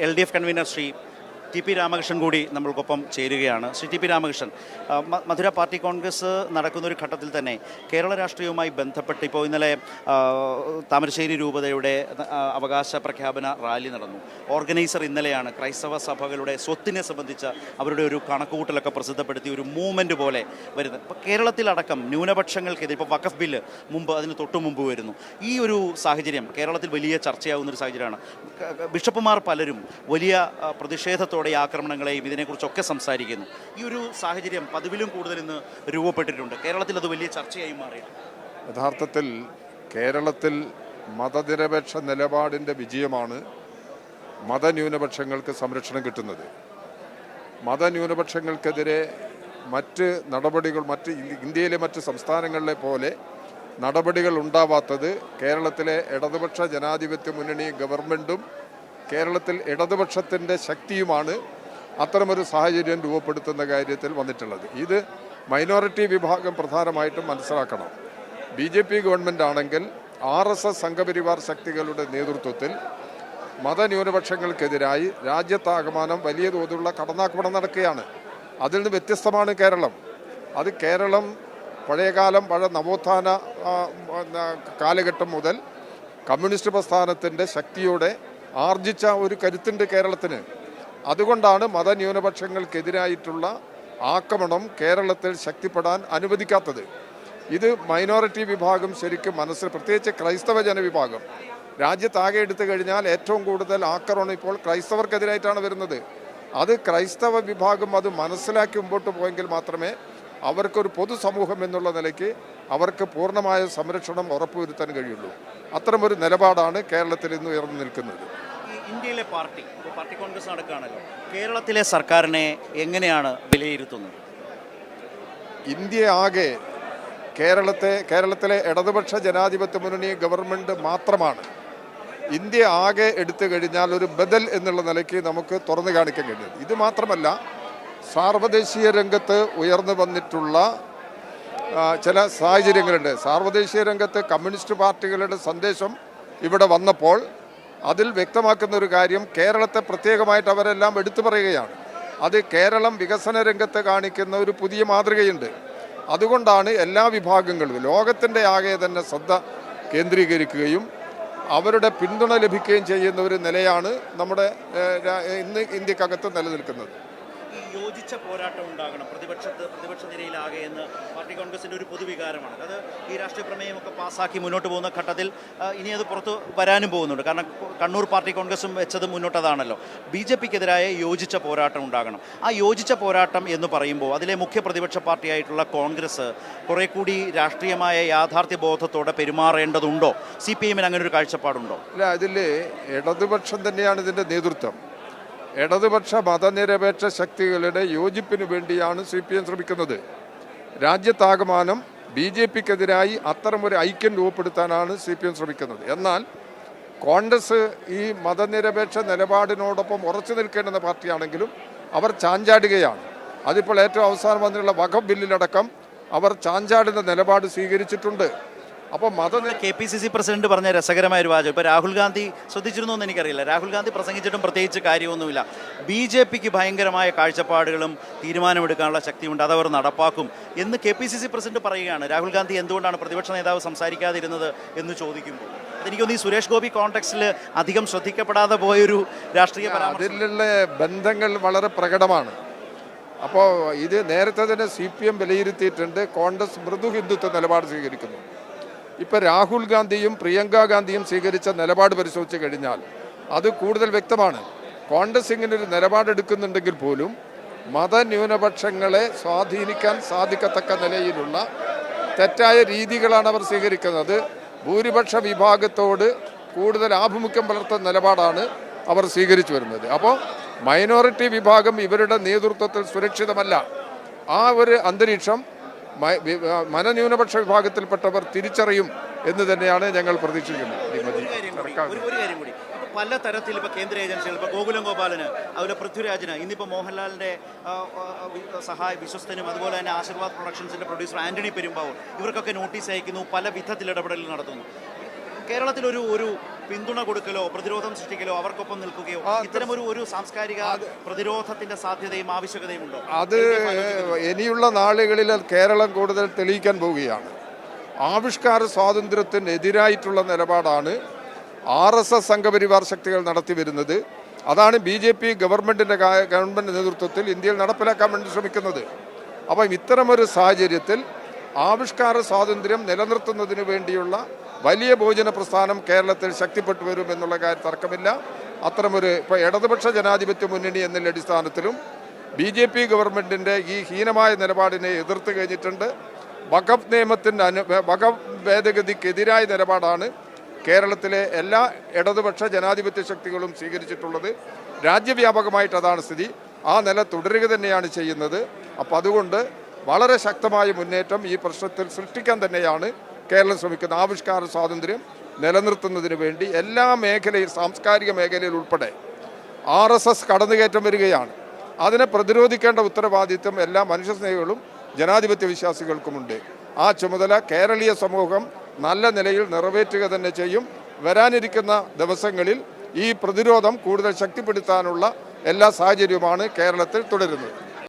L D F convener Shri T P Ramakrishnan കൂടി നമ്മൾക്കൊപ്പം ചേരുകയാണ്. Shri T P Ramakrishnan Madurai party congress നടക്കുന്ന ഒരു ഘട്ടത്തിൽ തന്നെ കേരള രാഷ്ട്രീയവുമായി ബന്ധപ്പെട്ട് ഇപ്പോൾ ഇന്നലെ താമരശ്ശേരി രൂപതയുടെ അവകാശ പ്രഖ്യാപന റാലി നടന്നു. ഓർഗനൈസർ ഇന്നലെയാണ് ക്രൈസ്തവ സഭകളുടെ സ്വത്തിനെ സംബന്ധിച്ച അവരുടെ ഒരു കണക്കുകൂട്ടലൊക്കെ പ്രസിദ്ധപ്പെടുത്തി ഒരു മൂവ്മെന്റ് പോലെ വരുന്നത്. ഇപ്പോൾ കേരളത്തിലടക്കം ന്യൂനപക്ഷങ്ങൾക്കെതിരെ ഇപ്പോൾ വഖഫ് ബില്ല് മുമ്പ് അതിന് തൊട്ടു മുമ്പ് വരുന്നു. ഈ ഒരു സാഹചര്യം കേരളത്തിൽ വലിയ ചർച്ചയാവുന്ന ഒരു സാഹചര്യമാണ്. ബിഷപ്പുമാർ പലരും വലിയ ആ, ഈ ആക്രമണങ്ങളെയും ഇതിനെക്കുറിച്ചൊക്കെ സംസാരിക്കുന്നു. ഈ ഒരു സാഹചര്യം പതിവിലും കൂടുതൽ ഇന്ന് രൂപപ്പെട്ടിട്ടുണ്ട്. കേരളത്തിൽ അത് വലിയ ചർച്ചയായി മാറിയിട്ടുണ്ട്. യഥാർത്ഥത്തിൽ കേരളത്തിൽ മതനിരപേക്ഷ നിലപാടിന്റെ വിജയമാണ് മതന്യൂനപക്ഷങ്ങൾക്ക് സംരക്ഷണം കിട്ടുന്നത്. മതന്യൂനപക്ഷങ്ങൾക്കെതിരെ മറ്റ് നടപടികൾ മറ്റ് ഇന്ത്യയിലെ മറ്റ് സംസ്ഥാനങ്ങളിലെ പോലെ നടപടികൾ ഉണ്ടാവാത്തത് കേരളത്തിലെ ഇടതുപക്ഷ ജനാധിപത്യ മുന്നണി ഗവൺമെന്റും കേരളത്തിൽ ഇടതുപക്ഷത്തിന്റെ ശക്തിയുമാണ് അത്തരമൊരു സാഹചര്യം രൂപപ്പെടുത്തുന്ന കാര്യത്തിൽ വന്നിട്ടുള്ളത്. ഇത് മൈനോറിറ്റി വിഭാഗം പ്രധാനമായിട്ടും മനസ്സിലാക്കണം. ബി ജെ പി ഗവൺമെന്റ് ആണെങ്കിൽ ആർ എസ് എസ് സംഘപരിവാർ ശക്തികളുടെ നേതൃത്വത്തിൽ മതന്യൂനപക്ഷങ്ങൾക്കെതിരായി രാജ്യത്താകമാനം വലിയ തോതിലുള്ള കടന്നാക്രമണം നടക്കുകയാണ്. അതിൽ നിന്ന് വ്യത്യസ്തമാണ് കേരളം. അത് കേരളം പഴയകാലം പഴയ നവോത്ഥാന കാലഘട്ടം മുതൽ കമ്മ്യൂണിസ്റ്റ് പ്രസ്ഥാനത്തിന്റെ ശക്തിയോടെ ആർജിച്ച ഒരു കരുത്തുണ്ട് കേരളത്തിന്. അതുകൊണ്ടാണ് മതന്യൂനപക്ഷങ്ങൾക്കെതിരായിട്ടുള്ള ആക്രമണം കേരളത്തിൽ ശക്തിപ്പെടാൻ അനുവദിക്കാത്തത്. ഇത് മൈനോറിറ്റി വിഭാഗം ശരിക്കും മനസ്സിൽ പ്രത്യേകിച്ച് ക്രൈസ്തവ ജനവിഭാഗം. രാജ്യത്താകെ എടുത്തു കഴിഞ്ഞാൽ ഏറ്റവും കൂടുതൽ ആക്രമണം ഇപ്പോൾ ക്രൈസ്തവർക്കെതിരായിട്ടാണ് വരുന്നത്. അത് ക്രൈസ്തവ വിഭാഗം അത് മനസ്സിലാക്കി മുമ്പോട്ട് പോയെങ്കിൽ മാത്രമേ അവർക്കൊരു പൊതുസമൂഹം എന്നുള്ള നിലയ്ക്ക് അവർക്ക് പൂർണമായ സംരക്ഷണം ഉറപ്പുവരുത്താൻ കഴിയുള്ളൂ. അത്തരമൊരു നിലപാടാണ് കേരളത്തിൽ ഇന്ന് ഉയർന്നു നിൽക്കുന്നത്. ഇന്ത്യയിലെ പാർട്ടി പാർട്ടി കോൺഗ്രസ് നടക്കുകയാണല്ലോ. കേരളത്തിലെ സർക്കാരിനെ എങ്ങനെയാണ് വിലയിരുത്തുന്നത്? ഇന്ത്യ ആകെ കേരളത്തെ കേരളത്തിലെ ഇടതുപക്ഷ ജനാധിപത്യ മുന്നണി ഗവൺമെന്റ് മാത്രമാണ്. ഇന്ത്യ ആകെ എടുത്തു കഴിഞ്ഞാൽ ഒരു ബദൽ എന്നുള്ള നിലയ്ക്ക് നമുക്ക് തുറന്നു കാണിക്കാൻ കഴിയും. ഇത് മാത്രമല്ല സാർവദേശീയ രംഗത്ത് ഉയർന്നു വന്നിട്ടുള്ള ചില സാഹചര്യങ്ങളുണ്ട്. സാർവദേശീയ രംഗത്ത് കമ്മ്യൂണിസ്റ്റ് പാർട്ടികളുടെ സന്ദേശം ഇവിടെ വന്നപ്പോൾ അതിൽ വ്യക്തമാക്കുന്ന ഒരു കാര്യം കേരളത്തെ പ്രത്യേകമായിട്ട് അവരെല്ലാം എടുത്തു പറയുകയാണ്. അത് കേരളം വികസന രംഗത്ത് കാണിക്കുന്ന ഒരു പുതിയ മാതൃകയുണ്ട്. അതുകൊണ്ടാണ് എല്ലാ വിഭാഗങ്ങളും ലോകത്തിന്റെ ആകെ തന്നെ ശ്രദ്ധ കേന്ദ്രീകരിക്കുകയും അവരുടെ പിന്തുണ ലഭിക്കുകയും ചെയ്യുന്ന ഒരു നിലയാണ് നമ്മുടെ ഇന്ന് ഇന്ത്യക്കകത്ത് നിലനിൽക്കുന്നത്. യോജിച്ച പോരാട്ടം ഉണ്ടാകണം. പ്രതിപക്ഷത്ത് പ്രതിപക്ഷ നിരയിലാകെ എന്ന് പാർട്ടി കോൺഗ്രസിന്റെ ഒരു പൊതുവികാരമാണ്. അത് ഈ രാഷ്ട്രീയ പ്രമേയമൊക്കെ പാസ്സാക്കി മുന്നോട്ട് പോകുന്ന ഘട്ടത്തിൽ ഇനി അത് പുറത്ത് വരാനും പോകുന്നുണ്ട്. കാരണം കണ്ണൂർ പാർട്ടി കോൺഗ്രസും വെച്ചത് മുന്നോട്ടതാണല്ലോ. ബി ജെ പിക്കെതിരായ യോജിച്ച പോരാട്ടം ഉണ്ടാകണം. ആ യോജിച്ച പോരാട്ടം എന്ന് പറയുമ്പോൾ അതിലെ മുഖ്യ പ്രതിപക്ഷ പാർട്ടിയായിട്ടുള്ള കോൺഗ്രസ് കുറേ കൂടി രാഷ്ട്രീയമായ യാഥാർത്ഥ്യ ബോധത്തോടെ പെരുമാറേണ്ടതുണ്ടോ? സി പി എമ്മിന് അങ്ങനെ ഒരു കാഴ്ചപ്പാടുണ്ടോ? അല്ല അതിൽ ഇടതുപക്ഷം തന്നെയാണ് ഇതിന്റെ നേതൃത്വം. ഇടതുപക്ഷ മതനിരപേക്ഷ ശക്തികളുടെ യോജിപ്പിനു വേണ്ടിയാണ് സി പി എം ശ്രമിക്കുന്നത്. രാജ്യത്താകമാനം ബി ജെ പിക്കെതിരായി അത്തരമൊരു ഐക്യം രൂപപ്പെടുത്താനാണ് സി പി എം ശ്രമിക്കുന്നത്. എന്നാൽ കോൺഗ്രസ് ഈ മതനിരപേക്ഷ നിലപാടിനോടൊപ്പം ഉറച്ചു നിൽക്കേണ്ടുന്ന പാർട്ടിയാണെങ്കിലും അവർ ചാഞ്ചാടുകയാണ്. അതിപ്പോൾ ഏറ്റവും അവസാനം വന്നിട്ടുള്ള വഖഫ് ബില്ലിലടക്കം അവർ ചാഞ്ചാടുന്ന നിലപാട് സ്വീകരിച്ചിട്ടുണ്ട്. അപ്പോൾ മത K P C C president പറഞ്ഞ രസകരമായ ഒരു വാചകം. ഇപ്പോൾ രാഹുൽ ഗാന്ധി ശ്രദ്ധിച്ചിരുന്നു എന്ന് എനിക്കറിയില്ല. രാഹുൽ ഗാന്ധി പ്രസംഗിച്ചിട്ടും പ്രത്യേകിച്ച് കാര്യമൊന്നുമില്ല. ബി ജെ പിക്ക് ഭയങ്കരമായ കാഴ്ചപ്പാടുകളും തീരുമാനമെടുക്കാനുള്ള ശക്തിയുണ്ട്. അതവർ നടപ്പാക്കും. എന്ന് K P C C president പറയുകയാണ്. രാഹുൽ ഗാന്ധി എന്തുകൊണ്ടാണ് പ്രതിപക്ഷ നേതാവ് സംസാരിക്കാതിരുന്നത് എന്ന് ചോദിക്കുമ്പോൾ. എനിക്കൊന്ന് ഈ സുരേഷ് ഗോപി കോൺടെക്സ്റ്റിൽ അധികം ശ്രദ്ധിക്കപ്പെടാതെ പോയൊരു രാഷ്ട്രീയ അതിലുള്ള ബന്ധങ്ങൾ വളരെ പ്രകടമാണ്. അപ്പോൾ ഇത് നേരത്തെ തന്നെ സി പി എം വിലയിരുത്തിയിട്ടുണ്ട്. കോൺഗ്രസ് മൃദു ഹിന്ദുത്വ നിലപാട് സ്വീകരിക്കുന്നു. ഇപ്പൊ രാഹുൽ ഗാന്ധിയും പ്രിയങ്ക ഗാന്ധിയും സ്വീകരിച്ച നിലപാട് പരിശോധിച്ച് കഴിഞ്ഞാൽ അത് കൂടുതൽ വ്യക്തമാണ്. കോൺഗ്രസ് ഇങ്ങനെ ഒരു നിലപാടെടുക്കുന്നുണ്ടെങ്കിൽ പോലും മതന്യൂനപക്ഷങ്ങളെ സ്വാധീനിക്കാൻ സാധിക്കത്തക്ക നിലയിലുള്ള തെറ്റായ രീതികളാണ് അവർ സ്വീകരിക്കുന്നത്. ഭൂരിപക്ഷ വിഭാഗത്തോട് കൂടുതൽ ആഭിമുഖ്യം പുലർത്തുന്ന നിലപാടാണ് അവർ സ്വീകരിച്ചു വരുന്നത്. അപ്പോൾ മൈനോറിറ്റി വിഭാഗം ഇവരുടെ നേതൃത്വത്തിൽ സുരക്ഷിതമല്ല. ആ ഒരു അന്തരീക്ഷം മനന്യൂനപക്ഷ വിഭാഗത്തിൽപ്പെട്ടവർ തിരിച്ചറിയും എന്ന് തന്നെയാണ് ഞങ്ങൾ പ്രതീക്ഷിക്കുന്നത്. പല തരത്തിൽ ഇപ്പൊ കേന്ദ്ര ഏജൻസികൾ ഇപ്പൊ ഗോകുലം ഗോപാലന് അതുപോലെ പൃഥ്വിരാജിന് ഇന്നിപ്പോ മോഹൻലാലിന്റെ ആ, ആ, വി- സഹായ വിശ്വസ്തനും അതുപോലെ തന്നെ ആശീർവാദ് പ്രൊഡക്ഷൻസിന്റെ പ്രൊഡ്യൂസർ ആന്റണി പെരുമ്പാവൂർ ഇവർക്കൊക്കെ നോട്ടീസ് അയക്കുന്നു പല വിധത്തിൽ ഇടപെടൽ നടത്തുന്നു. കേരളത്തിൽ ഒരു ഒരു പിന്തുണ കൊടുക്കലോ പ്രതിരോധം സൃഷ്ടിക്കലോ അവർക്കൊപ്പം നിൽക്കുകയോ ഇത്തരം ഒരു ഒരു സാംസ്കാരിക പ്രതിരോധത്തിന്റെ സാധ്യതയും ആവശ്യകതയും ഉണ്ടോ അത് ഇനിയുള്ള നാളുകളിൽ കേരളം കൂടുതൽ തെളിയിക്കാൻ പോവുകയാണ്. ആവിഷ്കാര സ്വാതന്ത്ര്യത്തിന് എതിരായിട്ടുള്ള നിലപാടാണ് ആർ എസ് എസ് സംഘപരിവാർ ശക്തികൾ നടത്തി വരുന്നത്. അതാണ് ബി ജെ പി ഗവൺമെന്റിന്റെ ഗവൺമെന്റ് നേതൃത്വത്തിൽ ഇന്ത്യയിൽ നടപ്പിലാക്കാൻ വേണ്ടി ശ്രമിക്കുന്നത്. അപ്പം ഇത്തരമൊരു സാഹചര്യത്തിൽ ആവിഷ്കാര സ്വാതന്ത്ര്യം നിലനിർത്തുന്നതിന് വേണ്ടിയുള്ള വലിയ ഭോജന പ്രസ്ഥാനം കേരളത്തിൽ ശക്തിപ്പെട്ടു വരും എന്നുള്ള കാര്യം തർക്കമില്ല. അത്തരമൊരു ഇപ്പോൾ ഇടതുപക്ഷ ജനാധിപത്യ മുന്നണി എന്നുള്ള അടിസ്ഥാനത്തിലും ബി ജെ പി ഗവൺമെന്റിന്റെ ഈ ഹീനമായ നിലപാടിനെ എതിർത്ത് കഴിഞ്ഞിട്ടുണ്ട്. വഖഫ് നിയമത്തിന്റെ അനു വഖഫ് ഭേദഗതിക്കെതിരായ നിലപാടാണ് കേരളത്തിലെ എല്ലാ ഇടതുപക്ഷ ജനാധിപത്യ ശക്തികളും സ്വീകരിച്ചിട്ടുള്ളത്. രാജ്യവ്യാപകമായിട്ട് അതാണ് സ്ഥിതി. ആ നില തുടരുക തന്നെയാണ് ചെയ്യുന്നത്. അപ്പം അതുകൊണ്ട് വളരെ ശക്തമായ മുന്നേറ്റം ഈ പ്രശ്നത്തിൽ സൃഷ്ടിക്കാൻ തന്നെയാണ് കേരളം ശ്രമിക്കുന്ന ആവിഷ്കാര സ്വാതന്ത്ര്യം നിലനിർത്തുന്നതിന് വേണ്ടി എല്ലാ മേഖലയിൽ സാംസ്കാരിക മേഖലയിൽ ഉൾപ്പെടെ ആർ എസ് എസ് കടന്നുകയറ്റം വരികയാണ്. അതിനെ പ്രതിരോധിക്കേണ്ട ഉത്തരവാദിത്വം എല്ലാ മനുഷ്യസ്നേഹികളും ജനാധിപത്യ വിശ്വാസികൾക്കുമുണ്ട്. ആ ചുമതല കേരളീയ സമൂഹം നല്ല നിലയിൽ നിറവേറ്റുക തന്നെ ചെയ്യും. വരാനിരിക്കുന്ന ദിവസങ്ങളിൽ ഈ പ്രതിരോധം കൂടുതൽ ശക്തിപ്പെടുത്താനുള്ള എല്ലാ സാഹചര്യവുമാണ് കേരളത്തിൽ തുടരുന്നത്.